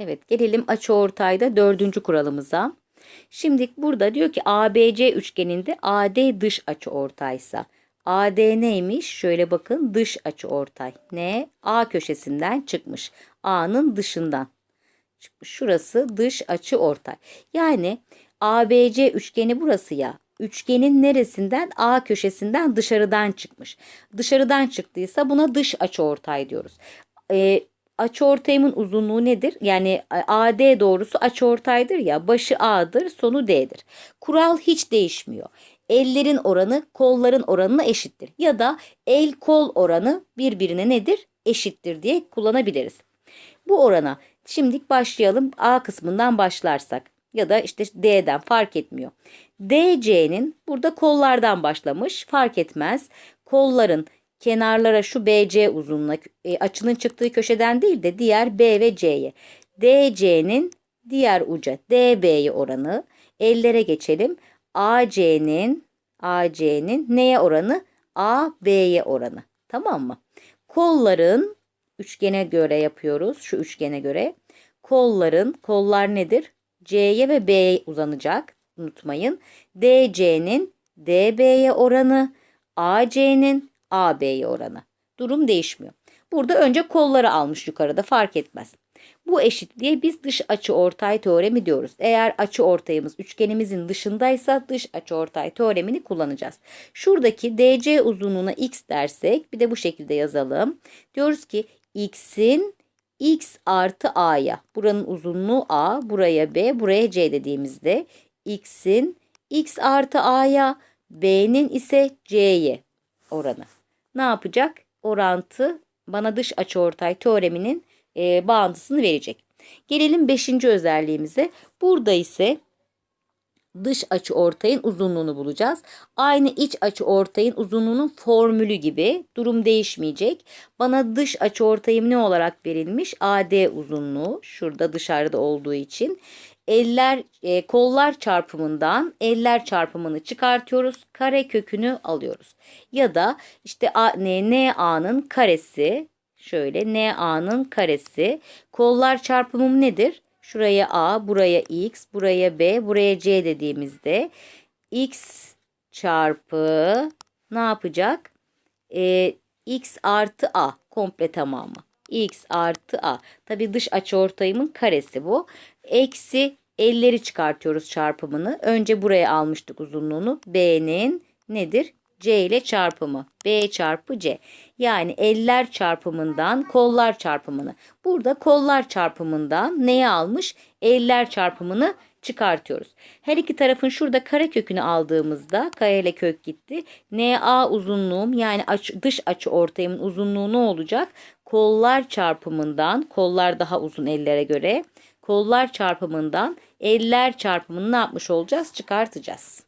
Evet gelelim açıortayda dördüncü kuralımıza. Şimdi burada diyor ki ABC üçgeninde AD dış açıortaysa. AD neymiş? Şöyle bakın dış açıortay. Ne? A köşesinden çıkmış. A'nın dışından çıkmış. Şurası dış açıortay. Yani ABC üçgeni burası ya. Üçgenin neresinden? A köşesinden dışarıdan çıkmış. Dışarıdan çıktıysa buna dış açıortay diyoruz. Ee, açıortayımın uzunluğu nedir? Yani AD doğrusu açıortaydır ya. Başı A'dır, sonu D'dir. Kural hiç değişmiyor. Ellerin oranı kolların oranına eşittir. Ya da el kol oranı birbirine nedir? Eşittir diye kullanabiliriz. Bu orana şimdi başlayalım A kısmından başlarsak ya da işte D'den fark etmiyor. DC'nin burada kollardan başlamış fark etmez. Kolların kenarlara şu BC uzunluğuna e, açının çıktığı köşeden değil de diğer B ve C'ye. DC'nin diğer uca DB'ye oranı. Ellere geçelim. AC'nin AC'nin neye oranı? AB'ye oranı. Tamam mı? Kolların üçgene göre yapıyoruz. Şu üçgene göre. Kolların kollar nedir? C'ye ve B'ye uzanacak. Unutmayın. DC'nin DB'ye oranı, AC'nin AB'ye oranı. Durum değişmiyor. Burada önce kolları almış yukarıda fark etmez. Bu eşitliğe biz dış açı ortay teoremi diyoruz. Eğer açı ortayımız üçgenimizin dışındaysa dış açı ortay teoremini kullanacağız. Şuradaki DC uzunluğuna x dersek bir de bu şekilde yazalım. Diyoruz ki x'in x artı a'ya. Buranın uzunluğu a, buraya b, buraya c dediğimizde x'in x artı a'ya, b'nin ise c'ye oranı. Ne yapacak? Orantı bana dış açıortay teoreminin e, bağıntısını verecek. Gelelim 5. özelliğimize. Burada ise dış açı ortayın uzunluğunu bulacağız. Aynı iç açı ortayın uzunluğunun formülü gibi durum değişmeyecek. Bana dış açı ortayım ne olarak verilmiş? AD uzunluğu şurada dışarıda olduğu için eller e, kollar çarpımından eller çarpımını çıkartıyoruz. Kare kökünü alıyoruz. Ya da işte A, N, NA'nın karesi şöyle NA'nın karesi kollar çarpımım nedir? Şuraya A, buraya X, buraya B, buraya C dediğimizde X çarpı ne yapacak? Ee, X artı A komple tamamı. X artı A. Tabi dış açıortayımın karesi bu. Eksi elleri çıkartıyoruz çarpımını. Önce buraya almıştık uzunluğunu. B'nin nedir? C ile çarpımı. B çarpı C. Yani eller çarpımından kollar çarpımını. Burada kollar çarpımından neyi almış? Eller çarpımını çıkartıyoruz. Her iki tarafın şurada kare kökünü aldığımızda kare ile kök gitti. NA uzunluğum yani açı, dış açı ortayımın uzunluğu ne olacak? Kollar çarpımından kollar daha uzun ellere göre kollar çarpımından eller çarpımını ne yapmış olacağız? Çıkartacağız.